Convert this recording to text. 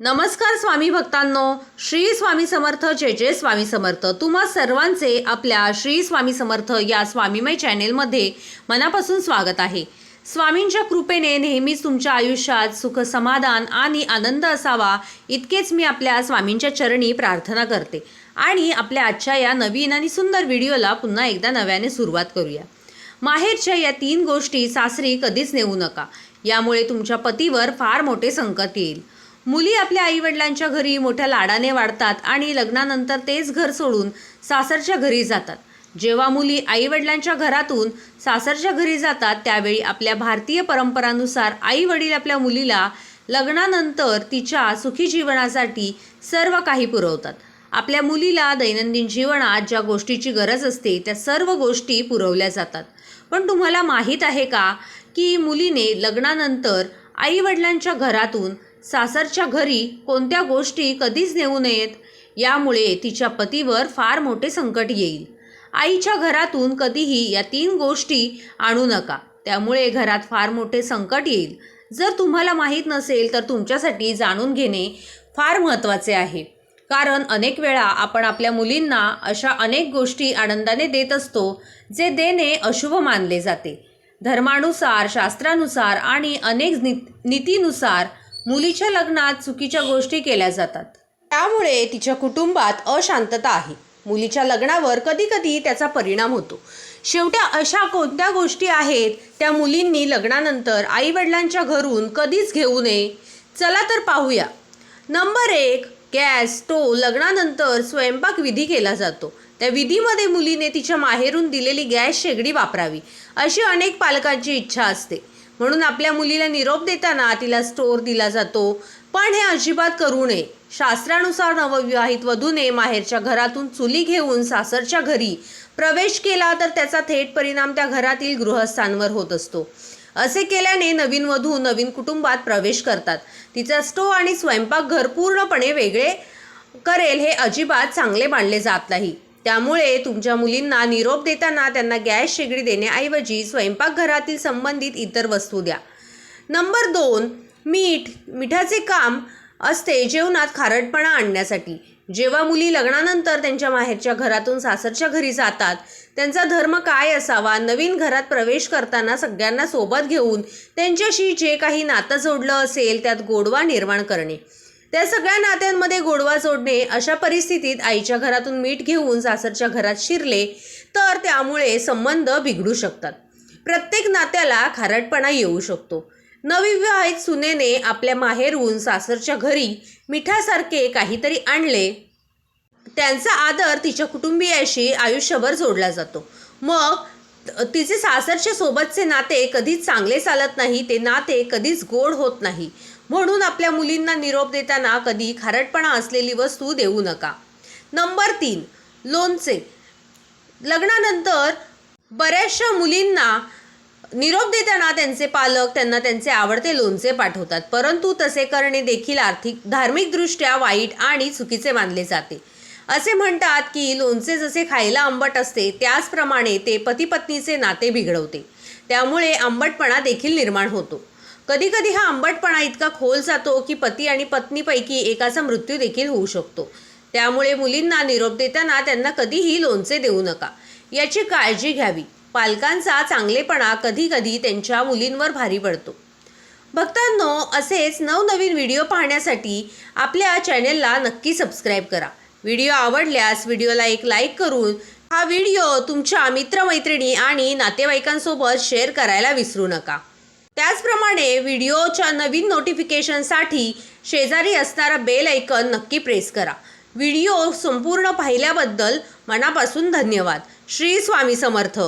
नमस्कार स्वामी भक्तांनो. श्री स्वामी समर्थ जय जय स्वामी समर्थ. तुम्हा सर्वांचे आपल्या श्री स्वामी समर्थ या स्वामीमय चॅनेलमध्ये मनापासून स्वागत आहे. स्वामींच्या कृपेने नेहमीच तुमच्या आयुष्यात सुख समाधान आणि आनंद असावा इतकेच मी आपल्या स्वामींच्या चरणी प्रार्थना करते. आणि आपल्या आजच्या या नवीन आणि सुंदर व्हिडिओला पुन्हा एकदा नव्याने सुरुवात करूया. माहेरच्या या तीन गोष्टी सासरी कधीच नेऊ नका. यामुळे तुमच्या पतीवर फार मोठे संकट येईल. मुली आपल्या आईवडिलांच्या घरी मोठ्या लाडाने वाढतात आणि लग्नानंतर तेच घर सोडून सासरच्या घरी जातात. जेव्हा मुली आईवडिलांच्या घरातून सासरच्या घरी जातात त्यावेळी आपल्या भारतीय परंपरानुसार आई वडील आपल्या मुलीला लग्नानंतर तिच्या सुखी जीवनासाठी सर्व काही पुरवतात. आपल्या मुलीला दैनंदिन जीवनात ज्या गोष्टीची गरज असते त्या सर्व गोष्टी पुरवल्या जातात. पण तुम्हाला माहीत आहे का की मुलीने लग्नानंतर आईवडिलांच्या घरातून सासरच्या घरी कोणत्या गोष्टी कधीच नेऊ नयेत यामुळे तिच्या पतीवर फार मोठे संकट येईल. आईच्या घरातून कधीही या तीन गोष्टी आणू नका त्यामुळे घरात फार मोठे संकट येईल. जर तुम्हाला माहीत नसेल तर तुमच्यासाठी जाणून घेणे फार महत्त्वाचे आहे. कारण अनेक वेळा आपण आपल्या मुलींना अशा अनेक गोष्टी आनंदाने देत असतो जे देणे अशुभ मानले जाते. धर्मानुसार शास्त्रानुसार आणि अनेक नि नीतीनुसार मुलीच्या लग्नात चुकीच्या गोष्टी केल्या जातात. त्यामुळे तिच्या कुटुंबात अशांतता आहे. मुलीच्या लग्नावर कधीकधी त्याचा परिणाम होतो. शेवट्या अशा कोणत्या गोष्टी आहेत त्या मुलींनी लग्नानंतर आईवडिलांच्या घरून कधीच घेऊ नये? चला तर पाहूया. नंबर एक गॅस स्टोव लग्नानंतर स्वयंपाक विधी केला जातो. त्या विधीमध्ये मुलीने तिच्या माहेरून दिलेली गॅस शेगडी वापरावी. अशी अनेक पालकांची इच्छा असते. म्हणून आपल्या मुलीला निरोप देताना तिला स्टोर दिला जातो. पण हे अजिबात करू नये. शास्त्रानुसार नवविवाहित वधूने माहेरच्या घरातून चुली घेऊन सासरच्या घरी प्रवेश केला तर त्याचा थेट परिणाम त्या घरातील गृहस्थांवर होत असतो. असे केल्याने नवीन वधू नवीन कुटुंबात प्रवेश करतात. तिचा स्टोव आणि स्वयंपाकघर पूर्णपणे वेगळे करेल हे अजिबात चांगले मानले जात नाही. त्यामुळे तुमच्या मुलींना निरोप देताना त्यांना गॅस शेगडी देण्याऐवजी स्वयंपाकघरातील संबंधित इतर वस्तू द्या. नंबर दोन मीठ. मिठाचे काम असते जेवणात खारटपणा आणण्यासाठी. जेव्हा मुली लग्नानंतर त्यांच्या माहेरच्या घरातून सासरच्या घरी जातात त्यांचा धर्म काय असावा? नवीन घरात प्रवेश करताना सगळ्यांना सोबत घेऊन त्यांच्याशी जे काही नातं जोडलं असेल त्यात गोडवा निर्माण करणे. त्या सगळ्या नात्यांमध्ये गोडवा जोडणे अशा परिस्थितीत आईच्या घरातून मीठ घेऊन सासरच्या घरात शिरले तर त्यामुळे संबंध बिघडू शकतात. प्रत्येक नात्याला खारटपणा येऊ शकतो. नवविवाहित सुनेने आपल्या माहेरून सासरच्या घरी मिठासारखे काहीतरी आणले. त्यांचा आदर तिच्या कुटुंबियाशी आयुष्यभर जोडला जातो. मग तिचे सासरच्या सोबतचे नाते कधीच चांगले चालत नाही ते नाते कधीच गोड होत नाही. म्हणून आपल्या मुलींना निरोप देताना कधी खारटपणा असलेली वस्तू देऊ नका. नंबर तीन लोणचे. लग्नानंतर बऱ्याचशा मुलींना निरोप देताना त्यांचे पालक त्यांना त्यांचे आवडते लोणचे पाठवतात. परंतु तसे करणे देखील आर्थिक धार्मिकदृष्ट्या वाईट आणि चुकीचे मानले जाते. असे म्हणतात की लोणचे जसे खायला आंबट असते त्याचप्रमाणे ते पतीपत्नीचे नाते बिघडवते. त्यामुळे आंबटपणा देखील निर्माण होतो. कधी कधी हा आंबटपणा इतका खोल जातो की पती आणि पत्नीपैकी एकाचा मृत्यू देखील होऊ शकतो. त्यामुळे मुलींना निरोप देताना त्यांना कधीही लोणचे देऊ नका. याची काळजी घ्यावी. पालकांचा चांगलेपणा कधीकधी त्यांच्या मुलींवर भारी पडतो. भक्तांनो असेच नवनवीन व्हिडिओ पाहण्यासाठी आपल्या चॅनेलला नक्की सबस्क्राईब करा. व्हिडिओ आवडल्यास व्हिडिओला एक लाईक करून हा व्हिडिओ तुमच्या मित्रमैत्रिणी आणि नातेवाईकांसोबत शेअर करायला विसरू नका. त्याचप्रमाणे व्हिडिओच्या नवीन नोटिफिकेशनसाठी शेजारी असणारा बेल ऐकन नक्की प्रेस करा. व्हिडिओ संपूर्ण पाहिल्याबद्दल मनापासून धन्यवाद. श्री स्वामी समर्थ.